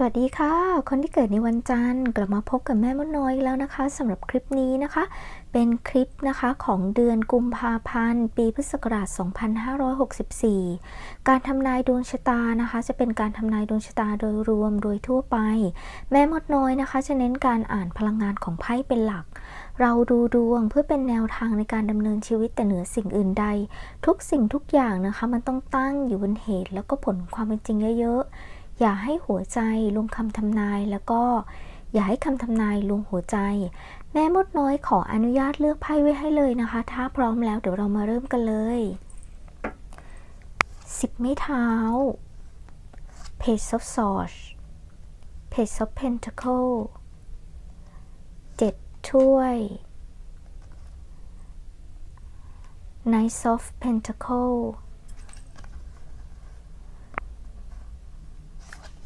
สวัสดีค่ะ คนที่เกิดในวันจันทร์กลับมาพบกับแม่มดน้อยอีกแล้วนะคะสำหรับคลิปนี้นะคะ เป็นคลิปนะคะของเดือนกุมภาพันธ์ ปีพุทธศักราช 2564 การทำนายดวงชะตานะคะ จะเป็นการทำนายดวงชะตาโดยรวมโดยทั่วไป แม่มดน้อยนะคะ จะเน้นการอ่านพลังงานของไพ่เป็นหลัก เราดูดวงเพื่อเป็นแนวทางในการดำเนินชีวิตแต่เหนือสิ่งอื่นใด ทุกสิ่งทุกอย่างนะคะ มันต้องตั้งอยู่บนเหตุ แล้วก็ผลความเป็นจริงเยอะๆ อย่าให้หัวใจลงคำทำนายแล้วก็อย่าให้คำทำนายลงหัวใจ แม่มดน้อยขออนุญาตเลือกไพ่ไว้ให้เลยนะคะ ถ้าพร้อมแล้วเดี๋ยวเรามาเริ่มกันเลยสิบไม้เท้า Page of Swords Page of Pentacle เจ็ดถ้วย Knight of Pentacle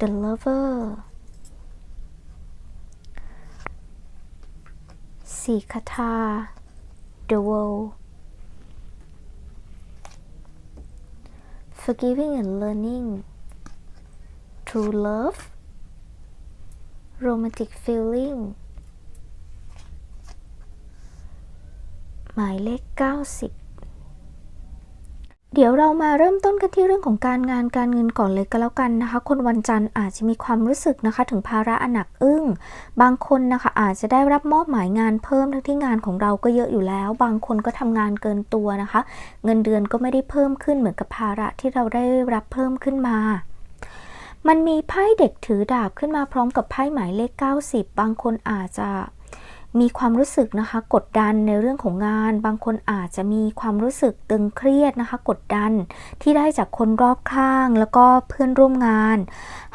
The Lover สีคาถา The World Forgiving and Learning True Love Romantic Feeling หมายเลข 90 เดี๋ยวเรามาเริ่มต้นกันที่เรื่องของการงานการเงินก่อนเลยก็แล้วกันนะคะ คนวันจันทร์อาจจะมีความรู้สึกนะคะ ถึงภาระอันหนักอึ้ง บางคนนะคะอาจจะได้รับมอบหมายงานเพิ่มทั้งที่งานของเราก็เยอะอยู่แล้ว บางคนก็ทำงานเกินตัวนะคะ เงินเดือนก็ไม่ได้เพิ่มขึ้นเหมือนกับภาระที่เราได้รับเพิ่มขึ้นมามันมีไพ่เด็กถือดาบขึ้นมาพร้อมกับไพ่หมายเลข 90 บางคนอาจจะ มีความรู้สึกนะคะ กดดันในเรื่องของงาน บางคนอาจจะมีความรู้สึกตึงเครียดนะคะ กดดันที่ได้จากคนรอบข้าง แล้วก็เพื่อนร่วมงาน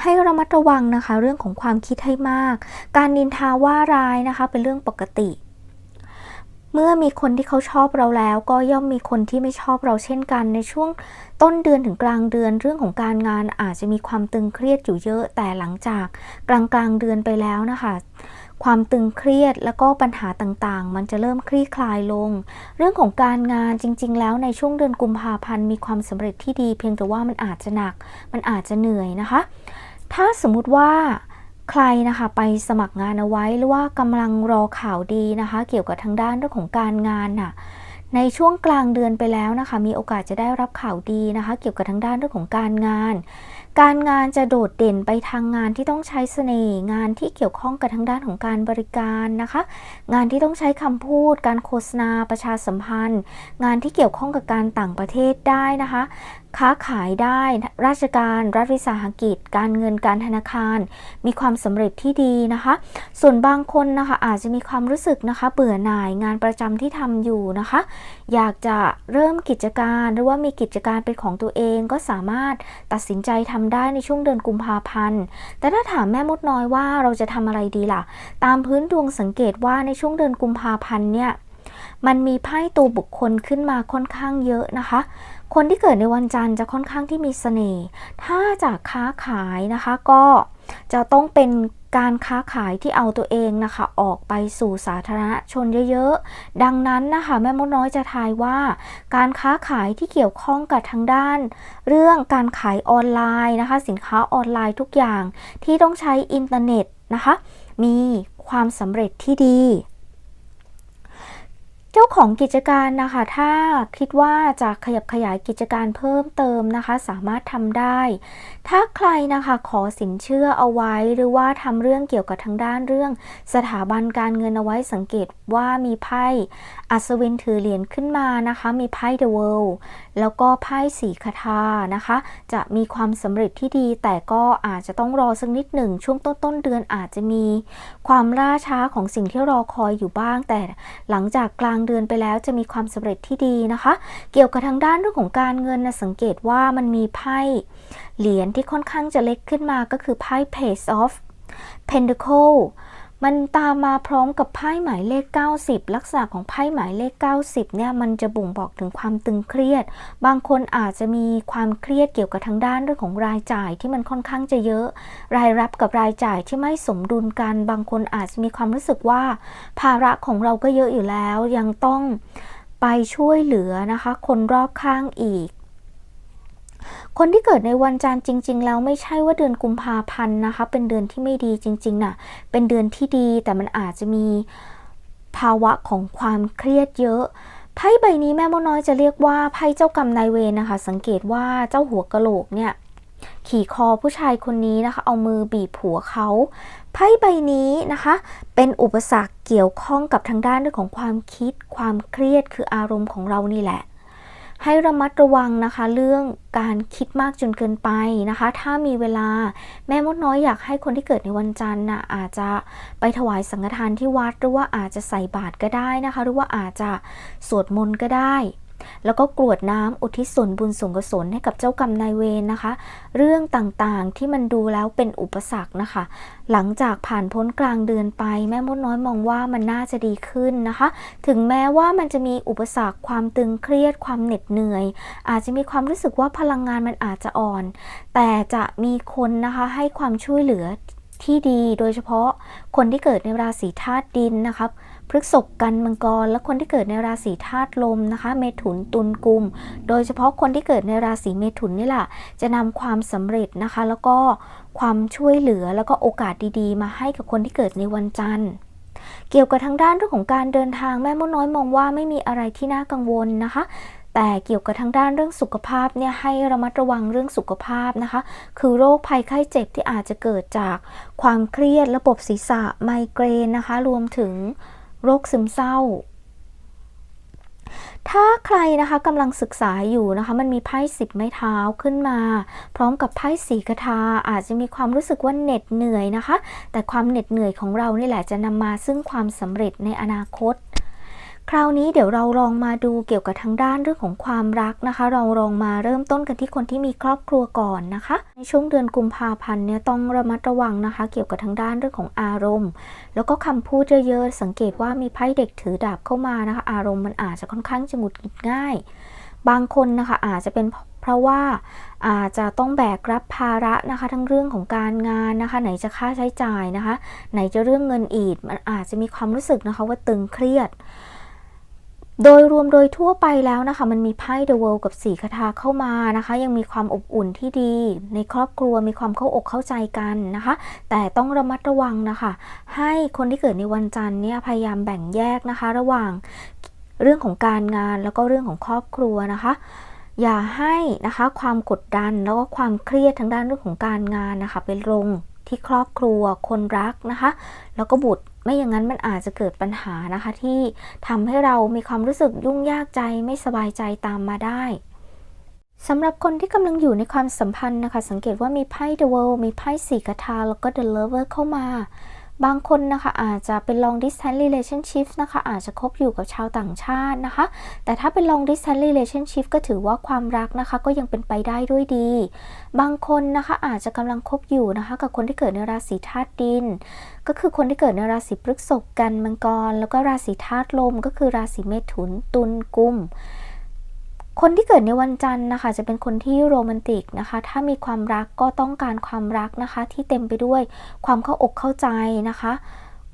ให้ระมัดระวังนะคะ เรื่องของความคิดให้มาก การนินทาว่าร้ายนะคะ เป็นเรื่องปกติ เมื่อมีคนที่เขาชอบเราแล้ว ก็ย่อมมีคนที่ไม่ชอบเราเช่นกัน ในช่วงต้นเดือนถึงกลางเดือนเรื่องของการงานอาจจะมีความตึงเครียดอยู่เยอะ แต่หลังจากกลางกลางเดือนไปแล้วนะคะ ความตึงเครียดแล้วก็ปัญหาต่างๆ มันจะเริ่มคลี่คลายลง เรื่องของการงานจริง ๆ แล้วในช่วงเดือนกุมภาพันธ์มีความสำเร็จที่ดี เพียงแต่ว่ามันอาจจะหนัก มันอาจจะเหนื่อยนะคะ ถ้าสมมุติว่าใครนะคะไปสมัครงานเอาไว้หรือว่ากำลังรอข่าวดีนะคะ เกี่ยวกับทางด้านเรื่องของการงานน่ะในช่วงกลางเดือนไปแล้วนะคะ มีโอกาสจะได้รับข่าวดีนะคะ เกี่ยวกับทางด้านเรื่องของการงาน การงานจะโดดเด่นไปทางงานที่ต้องใช้เสน่ห์งานที่เกี่ยวข้องกับทางด้านของการบริการนะคะ งานที่ต้องใช้คำพูด การโฆษณาประชาสัมพันธ์ งานที่เกี่ยวข้องกับการต่างประเทศได้นะคะค้าขายได้ ราชการ รัฐวิสาหกิจ การเงิน การธนาคาร มีความสำเร็จที่ดีนะคะ ส่วนบางคนนะคะอาจจะมีความรู้สึกนะคะ เบื่อหน่ายงานประจำที่ทำอยู่นะคะ อยากจะเริ่มกิจการหรือว่ามีกิจการเป็นของตัวเองก็สามารถตัดสินใจทำได้ในช่วงเดือนกุมภาพันธ์ แต่ถ้าถามแม่มดน้อยว่าเราจะทำอะไรดีล่ะ ตามพื้นดวงสังเกตว่าในช่วงเดือนกุมภาพันธ์เนี่ย มันมีไพ่ตัวบุคคลขึ้นมาค่อนข้างเยอะนะคะ คนที่เกิดในวันจันทร์จะค่อนข้างที่มีเสน่ห์ ถ้าจะค้าขายนะคะก็จะต้องเป็นการค้าขายที่เอาตัวเองนะคะ ออกไปสู่สาธารณชนเยอะๆ ดังนั้นนะคะ แม่มดน้อยจะทายว่า การค้าขายที่เกี่ยวข้องกับทางด้าน เรื่องการขายออนไลน์นะคะ สินค้าออนไลน์ทุกอย่างที่ต้องใช้อินเทอร์เน็ตนะคะ มีความสำเร็จที่ดี เจ้าของกิจการนะคะ ถ้าคิดว่าจะขยับขยายกิจการเพิ่มเติมนะคะ สามารถทำได้ ถ้าใครนะคะขอสินเชื่อเอาไว้หรือว่าทำเรื่องเกี่ยวกับทางด้านเรื่อง สถาบันการเงินเอาไว้สังเกตว่ามีไพ่อัศวินถือเหรียญขึ้นมานะคะ มีไพ่ The World แล้วก็ไพ่สีคาถานะคะ จะมีความสำเร็จที่ดี แต่ก็อาจจะต้องรอสักนิดหนึ่งช่วงต้นต้นเดือนอาจจะมี ความล่าช้าของสิ่งที่รอคอยอยู่บ้าง แต่หลังจากกลางเดือนไปแล้วจะมีความสำเร็จที่ดีนะคะ เกี่ยวกับทางด้านเรื่องของการเงินนะสังเกตว่ามันมีไพ่เหรียญที่ค่อนข้างจะเล็กขึ้นมาก็คือไพ่ Page of Pentacle มันตามมาพร้อมกับไพ่หมายเลข 90 ลักษณะของไพ่หมายเลข 90 เนี่ยมันจะบ่งบอกถึงความตึงเครียด บางคนอาจจะมีความเครียดเกี่ยวกับทางด้านเรื่องของรายจ่ายที่มันค่อนข้างจะเยอะ รายรับกับรายจ่ายที่ไม่สมดุลกัน บางคนอาจจะมีความรู้สึกว่า ภาระของเราก็เยอะอยู่แล้วยังต้องไปช่วยเหลือนะคะ คนรอบข้างอีก คนที่เกิดในวันจันทร์จริง ๆ แล้วไม่ใช่ว่าเดือนกุมภาพันธ์นะคะ เป็นเดือนที่ไม่ดีจริงๆน่ะ เป็นเดือนที่ดีแต่มันอาจจะมีภาวะของความเครียดเยอะไพ่ใบนี้แม่มดน้อยจะเรียกว่าไพ่เจ้ากรรมนายเวรนะคะ สังเกตว่าเจ้าหัวกะโหลกเนี่ย ขี่คอผู้ชายคนนี้นะคะ เอามือบีบหัวเขาไพ่ใบนี้นะคะ เป็นอุปสรรคเกี่ยวข้องกับทางด้านเรื่องของความคิด ความเครียดคืออารมณ์ของเรานี่แหละ ให้ระมัดระวังนะคะ เรื่องการคิดมากจนเกินไปนะคะ ถ้ามีเวลาแม่มดน้อยอยากให้คนที่เกิดในวันจันทร์น่ะอาจจะไปถวายสังฆทานที่วัด หรือว่าอาจจะใส่บาตรก็ได้นะคะ หรือว่าอาจจะสวดมนต์ก็ได้ แล้วก็กรวดน้ำอุทิศส่วนบุญส่วนกุศลให้กับเจ้ากรรมนายเวรนะคะ เรื่องต่างๆที่มันดูแล้วเป็นอุปสรรคนะคะ หลังจากผ่านพ้นกลางเดือนไป แม่มดน้อยมองว่ามันน่าจะดีขึ้นนะคะ ถึงแม้ว่ามันจะมีอุปสรรคความตึงเครียดความเหน็ดเหนื่อย อาจจะมีความรู้สึกว่าพลังงานมันอาจจะอ่อน แต่จะมีคนนะคะให้ความช่วยเหลือที่ดีโดยเฉพาะคนที่เกิดในราศีธาตุดินนะคะ พฤษภกันมังกร และคนที่เกิดในราศีธาตุลมนะคะ เมถุนตุลกุม โดยเฉพาะคนที่เกิดในราศีเมถุนนี่แหละจะนำความสำเร็จนะคะ แล้วก็ความช่วยเหลือแล้วก็โอกาสดีๆ มาให้กับคนที่เกิดในวันจันทร์เกี่ยวกับทางด้านเรื่องของการเดินทางแม่มดน้อยมองว่าไม่มีอะไรที่น่ากังวลนะคะ แต่เกี่ยวกับทางด้านเรื่องสุขภาพเนี่ยให้ระมัดระวังเรื่องสุขภาพนะคะ คือโรคภัยไข้เจ็บที่อาจจะเกิดจากความเครียดระบบศีรษะไมเกรนนะคะ รวมถึง โรคซึมเศร้า ถ้าใครนะคะกำลังศึกษาอยู่นะคะ มันมีไพ่สิบไม้เท้าขึ้นมา พร้อมกับไพ่สีกะทาอาจจะมีความรู้สึกว่าเหน็ดเหนื่อยนะคะ แต่ความเหน็ดเหนื่อยของเรานี่แหละจะนำมาซึ่งความสำเร็จในอนาคต คราวนี้เดี๋ยวเราลองมาดูเกี่ยวกับทางด้านเรื่องของความรักนะคะ เราลองมาเริ่มต้นกันที่คนที่มีครอบครัวก่อนนะคะ ในช่วงเดือนกุมภาพันธ์เนี่ยต้องระมัดระวังนะคะ เกี่ยวกับทางด้านเรื่องของอารมณ์ แล้วก็คำพูดเยอะๆสังเกตว่ามีไพ่เด็กถือดาบเข้ามานะคะ อารมณ์มันอาจจะค่อนข้างจะหงุดหงิดง่าย บางคนนะคะอาจจะเป็นเพราะว่าอาจจะต้องแบกรับภาระนะคะ ทั้งเรื่องของการงานนะคะ ไหนจะค่าใช้จ่ายนะคะ ไหนจะเรื่องเงินอีกมันอาจจะมีความรู้สึกนะคะว่าตึงเครียด โดยรวมโดยทั่วไปแล้วนะคะ มันมีไพ่ The World กับสีคาถาเข้ามานะคะ ยังมีความอบอุ่นที่ดี ในครอบครัวมีความเข้าอกเข้าใจกันนะคะ แต่ต้องระมัดระวังนะคะ ให้คนที่เกิดในวันจันทร์เนี่ยพยายามแบ่งแยกนะคะ ระหว่างเรื่องของการงานแล้วก็เรื่องของครอบครัวนะคะ อย่าให้นะคะความกดดันแล้วก็ความเครียดทางด้านเรื่องของการงานนะคะไปลง ที่ครอบครัวคนรักนะคะ แล้วก็บุตรไม่อย่างนั้นมันอาจจะเกิดปัญหานะคะ ที่ทำให้เรามีความรู้สึกยุ่งยากใจไม่สบายใจตามมาได้สำหรับคนที่กำลังอยู่ในความสัมพันธ์นะคะ สังเกตว่ามีไพ่ The World มีไพ่สีกระทาแล้วก็ The Lover เข้ามา บางคนนะคะอาจจะเป็น long distance relationship นะคะอาจจะคบอยู่กับชาวต่างชาตินะคะ แต่ถ้าเป็น long distance relationship ก็ถือว่าความรักนะคะก็ยังเป็นไปได้ด้วยดี บางคนนะคะอาจจะกำลังคบอยู่นะคะกับคนที่เกิดในราศีธาตุดิน ก็คือคนที่เกิดในราศีพฤษภกันมังกร แล้วก็ราศีธาตุลมก็คือราศีเมถุนตุลกุม คนที่เกิดในวันจันทร์นะคะ จะเป็นคนที่โรแมนติกนะคะ ถ้ามีความรักก็ต้องการความรักนะคะ ที่เต็มไปด้วยความเข้าอกเข้าใจนะคะ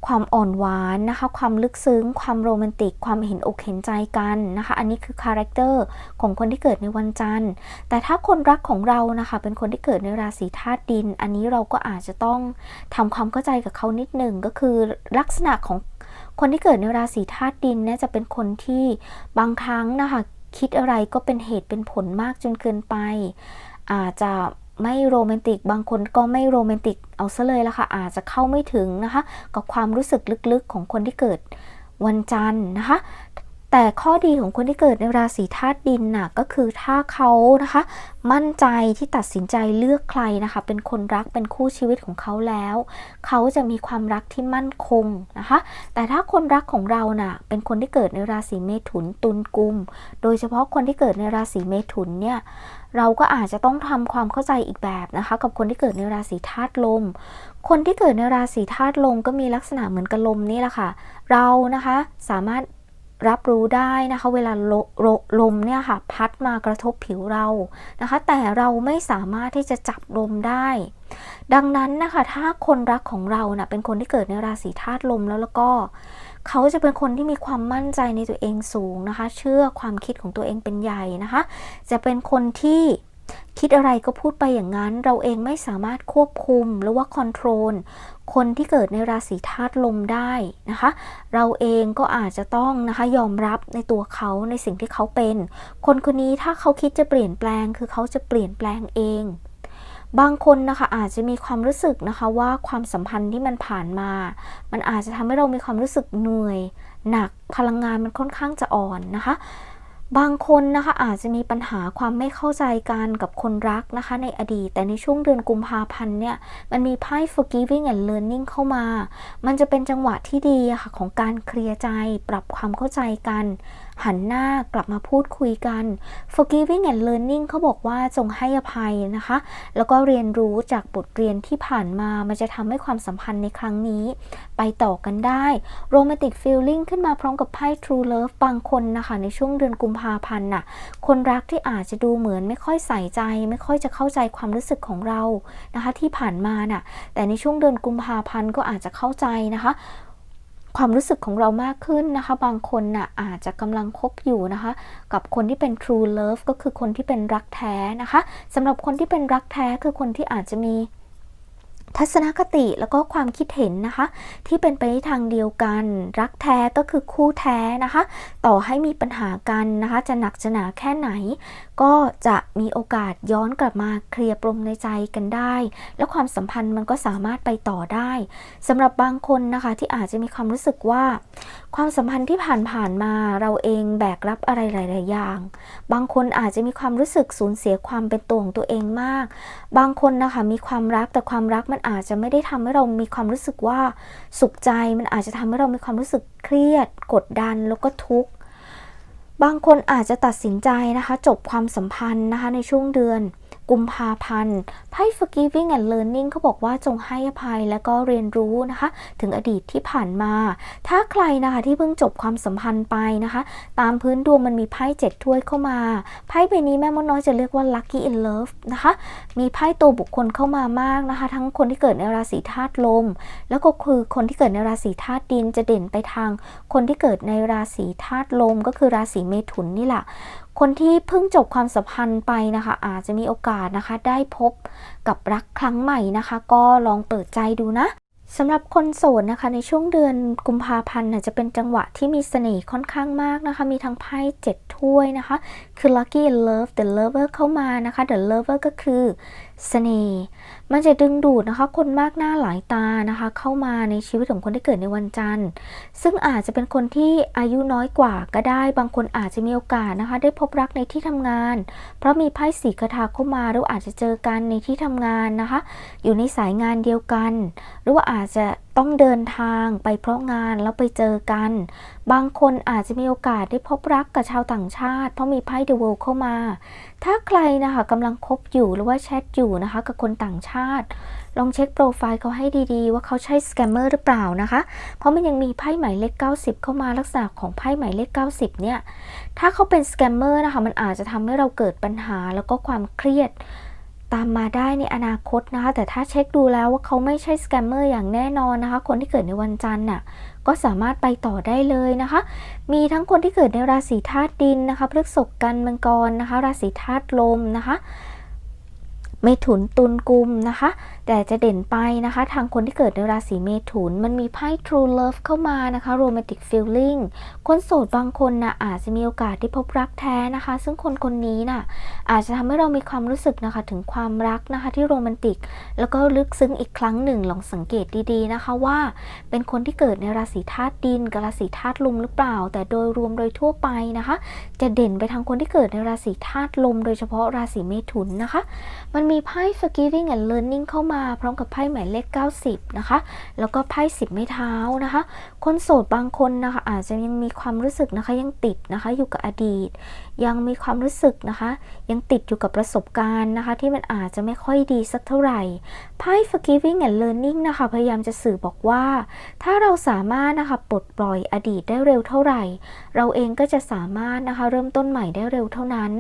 ความอ่อนหวานนะคะ ความลึกซึ้ง ความโรแมนติก ความเห็นอกเห็นใจกันนะคะ อันนี้คือคาแรคเตอร์ของคนที่เกิดในวันจันทร์ แต่ถ้าคนรักของเรานะคะ เป็นคนที่เกิดในราศีธาตุดิน อันนี้เราก็อาจจะต้องทำความเข้าใจกับเขานิดหนึ่งก็คือลักษณะของคนที่เกิดในราศีธาตุดินเนี่ยจะเป็นคนที่บางครั้งนะคะ คิดอะไรก็เป็นเหตุเป็นผลมากจนเกินไป อาจจะไม่โรแมนติก บางคนก็ไม่โรแมนติกเอาซะเลยละค่ะ อาจจะเข้าไม่ถึงนะคะ กับความรู้สึกลึกๆของคนที่เกิดวันจันทร์นะคะ แต่ข้อดีของคนที่เกิดในราศีธาตุดินน่ะก็คือถ้าเขานะคะ มั่นใจที่ตัดสินใจเลือกใครนะคะ เป็นคนรักเป็นคู่ชีวิตของเขาแล้ว เขาจะมีความรักที่มั่นคงนะคะ แต่ถ้าคนรักของเราน่ะเป็นคนที่เกิดในราศีเมถุนตุลกุม โดยเฉพาะคนที่เกิดในราศีเมถุนเนี่ยเราก็อาจจะต้องทำความเข้าใจอีกแบบนะคะ กับคนที่เกิดในราศีธาตุลม คนที่เกิดในราศีธาตุลมก็มีลักษณะเหมือนกับลมนี่แหละค่ะ เรานะคะสามารถ รับรู้ได้นะคะ เวลาลลลมเนี่ยค่ะพัดมากระทบผิวเรานะคะ แต่เราไม่สามารถที่จะจับลมได้ ดังนั้นนะคะ ถ้าคนรักของเรานะ่ะเป็นคนที่เกิดในราศีธาตุลมแล้วแล้วก็ เขาจะเป็นคนที่มีความมั่นใจในตัวเองสูงนะคะ เชื่อความคิดของตัวเองเป็นใหญ่นะคะ จะเป็นคนที่ คิดอะไรก็พูดไปอย่างนั้น เราเองไม่สามารถควบคุมหรือว่าคอนโทรลคนที่เกิดในราศีธาตุลมได้นะคะ เราเองก็อาจจะต้องนะคะยอมรับในตัวเขาในสิ่งที่เขาเป็น คนคนนี้ถ้าเขาคิดจะเปลี่ยนแปลง คือเขาจะเปลี่ยนแปลงเองบางคนนะคะอาจจะมีความรู้สึกนะคะว่าความสัมพันธ์ที่มันผ่านมา มันอาจจะทำให้เรามีความรู้สึกเหนื่อย หนักพลังงานมันค่อนข้างจะอ่อนนะคะ บางคนนะคะอาจจะมีปัญหาความไม่เข้าใจกันกับคนรักนะคะ ในอดีต แต่ในช่วงเดือนกุมภาพันธ์เนี่ยมันมีไพ่ forgiving and learning เข้ามา มันจะเป็นจังหวะที่ดีค่ะของการเคลียร์ใจ ปรับความเข้าใจกันหันหน้ากลับมาพูดคุยกัน forgiving and learning เขาบอกว่าจงให้อภัยนะคะ แล้วก็เรียนรู้จากบทเรียนที่ผ่านมา มันจะทำให้ความสัมพันธ์ในครั้งนี้ ไปต่อกันได้ romantic feeling ขึ้นมาพร้อมกับไพ่ true love บางคนนะคะ ในช่วงเดือนกุมภาพันธ์น่ะ คนรักที่อาจจะดูเหมือนไม่ค่อยใส่ใจ ไม่ค่อยจะเข้าใจความรู้สึกของเรานะคะ ที่ผ่านมาน่ะ แต่ในช่วงเดือนกุมภาพันธ์ก็อาจจะเข้าใจนะคะ ความรู้สึกของเรามากขึ้นนะคะ บางคนน่ะอาจจะกำลังคบอยู่นะคะ กับคนที่เป็น true love ก็คือคนที่เป็นรักแท้นะคะสำหรับคนที่เป็นรักแท้คือคนที่อาจจะมีทัศนคติแล้วก็ความคิดเห็นนะคะ ที่เป็นไปในทางเดียวกัน รักแท้ก็คือคู่แท้นะคะ ต่อให้มีปัญหากันนะคะ จะหนักจะหนาแค่ไหนก็จะมีโอกาสย้อนกลับมาเคลียร์ปรมในใจกันได้ แล้วความสัมพันธ์มันก็สามารถไปต่อได้สำหรับบางคนนะคะที่อาจจะมีความรู้สึกว่า ความสัมพันธ์ที่ผ่านๆมาเราเองแบกรับอะไรหลาย ๆ อย่าง บางคนอาจจะมีความรู้สึกสูญเสียความเป็นตัวของตัวเองมาก บางคนนะคะมีความรักแต่ความรักมันอาจจะไม่ได้ทำให้เรามีความรู้สึกว่าสุขใจมันอาจจะทำให้เรามีความรู้สึกเครียด กดดันแล้วก็ทุกข์ บางคนอาจจะตัดสินใจนะคะ จบความสัมพันธ์นะคะในช่วงเดือน กุมภาพันธ์ไพ่ forgiving and learning เขาบอกว่าจงให้อภัยและก็เรียนรู้นะคะ ถึงอดีตที่ผ่านมา ถ้าใครนะคะที่เพิ่งจบความสัมพันธ์ไปนะคะ ตามพื้นดวงมันมีไพ่เจ็ดถ้วยเข้ามา ไพ่ใบนี้แม่มดน้อยจะเรียกว่า lucky in love นะคะ มีไพ่ตัวบุคคลเข้ามามากนะคะ ทั้งคนที่เกิดในราศีธาตุลม แล้วก็คือคนที่เกิดในราศีธาตุดินจะเด่นไปทาง คนที่เกิดในราศีธาตุลมก็คือราศีเมถุนนี่แหละ คนที่เพิ่งจบความสัมพันธ์ไปนะคะ อาจจะมีโอกาสนะคะ ได้พบกับรักครั้งใหม่นะคะ ก็ลองเปิดใจดูนะสำหรับคนโสดนะคะ ในช่วงเดือนกุมภาพันธ์จะเป็นจังหวะที่มีเสน่ห์ค่อนข้างมากนะคะ มีทั้งไพ่เจ็ดถ้วยนะคะคือ lucky in love the lover เข้ามานะคะ the lover ก็คือเสน่ห์มันจะดึงดูดนะคะ คนมากหน้าหลายตานะคะ เข้ามาในชีวิตของคนที่เกิดในวันจันทร์ ซึ่งอาจจะเป็นคนที่อายุน้อยกว่าก็ได้ บางคนอาจจะมีโอกาสนะคะ ได้พบรักในที่ทำงาน เพราะมีไพ่สีคาถาเข้ามาเราออาจจะเจอกันในที่ทำงานนะคะ อยู่ในสายงานเดียวกัน หรือว่าอาจจะต้องเดินทางไปเพราะงานแล้วไปเจอกัน บางคนอาจจะมีโอกาสได้พบรักกับชาวต่างชาติ เพราะมีไพ่เดอะเวิลเข้ามา ถ้าใครนะคะกำลังคบอยู่หรือว่าแชทอยู่นะคะ กับคนต่างชาติ ลองเช็คโปรไฟล์เขาให้ดีๆ ว่าเขาใช่สแกมเมอร์หรือเปล่านะคะ เพราะมันยังมีไพ่หมายเลข 90 เข้ามาลักษณะของไพ่หมายเลข 90 เนี่ย ถ้าเขาเป็นสแกมเมอร์นะคะมันอาจจะทำให้เราเกิดปัญหาแล้วก็ความเครียด ตามมาได้ในอนาคตนะคะ แต่ถ้าเช็คดูแล้วว่าเขาไม่ใช่สแกมเมอร์อย่างแน่นอนนะคะ คนที่เกิดในวันจันทร์น่ะก็สามารถไปต่อได้เลยนะคะ มีทั้งคนที่เกิดในราศีธาตุดินนะคะพฤกษภกันมังกรนะคะ ราศีธาตุลมนะคะ เมถุนตุลกุมนะคะ แต่จะเด่นไปนะคะ ทางคนที่เกิดในราศีเมถุน มันมีไพ่ True Love เข้ามานะคะ Romantic Feeling คนโสดบางคนนะอาจจะมีโอกาสได้พบรักแท้นะคะ ซึ่งคนคนนี้น่ะอาจจะทำให้เรามีความรู้สึกนะคะถึงความรักนะคะที่โรแมนติก แล้วก็ลึกซึ้งอีกครั้งหนึ่งลองสังเกตดีๆนะคะว่า เป็นคนที่เกิดในราศีธาตุดินกับราศีธาตุลมหรือเปล่า แต่โดยรวมโดยทั่วไปนะคะ จะเด่นไปทางคนที่เกิดในราศีธาตุลม โดยเฉพาะราศีเมถุนนะคะ มันมีไพ่ forgiving and learning เข้ามา พร้อมกับไพ่หมายเลข 90 นะคะ แล้วก็ไพ่สิบไม้เท้านะคะ คนโสดบางคนนะคะอาจจะยังมีความรู้สึกนะคะยังติดนะคะอยู่กับอดีตยังมีความรู้สึกนะคะ ยังติดอยู่กับประสบการณ์นะคะ ที่มันอาจจะไม่ค่อยดีสักเท่าไหร่ไพ่ forgiving and learning นะคะ พยายามจะสื่อบอกว่า ถ้าเราสามารถนะคะปลดปล่อยอดีตได้เร็วเท่าไหร่ เราเองก็จะสามารถนะคะเริ่มต้นใหม่ได้เร็วเท่านั้น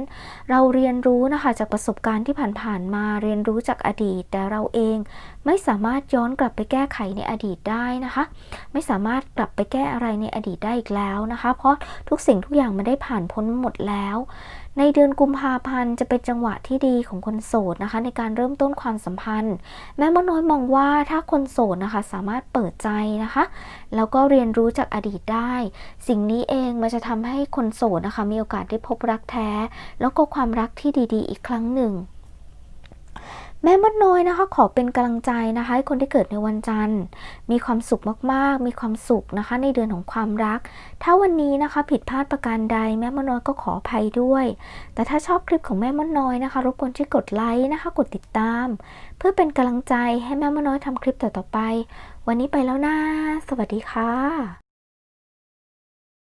เราเรียนรู้นะคะจากประสบการณ์ที่ผ่านๆมาเรียนรู้จากอดีต แต่เราเองไม่สามารถย้อนกลับไปแก้ไขในอดีตได้นะคะ ไม่สามารถกลับไปแก้อะไรในอดีตได้อีกแล้วนะคะ เพราะทุกสิ่งทุกอย่างมันได้ผ่านพ้นหมดแล้วแล้ว ในเดือนกุมภาพันธ์จะเป็นจังหวะที่ดีของคนโสดนะคะ ในการเริ่มต้นความสัมพันธ์ แม่มดน้อยมองว่าถ้าคนโสดนะคะสามารถเปิดใจนะคะ แล้วก็เรียนรู้จากอดีตได้ สิ่งนี้เองมันจะทำให้คนโสดนะคะ มีโอกาสได้พบรักแท้ แล้วก็ความรักที่ดี ๆ อีกครั้งหนึ่ง แม่มดน้อยนะคะ ขอเป็นกำลังใจนะคะให้คนที่เกิดในวันจันทร์ มีความสุขมากๆ มีความสุขนะคะ ในเดือนของความรัก ถ้าวันนี้นะคะ ผิดพลาดประการใด แม่มดน้อยก็ขออภัยด้วย แต่ถ้าชอบคลิปของแม่มดน้อยนะคะ รบกวนช่วยกดไลค์นะคะ กดติดตาม เพื่อเป็นกำลังใจให้แม่มดน้อยทำคลิปต่อๆไป วันนี้ไปแล้วนะสวัสดีค่ะ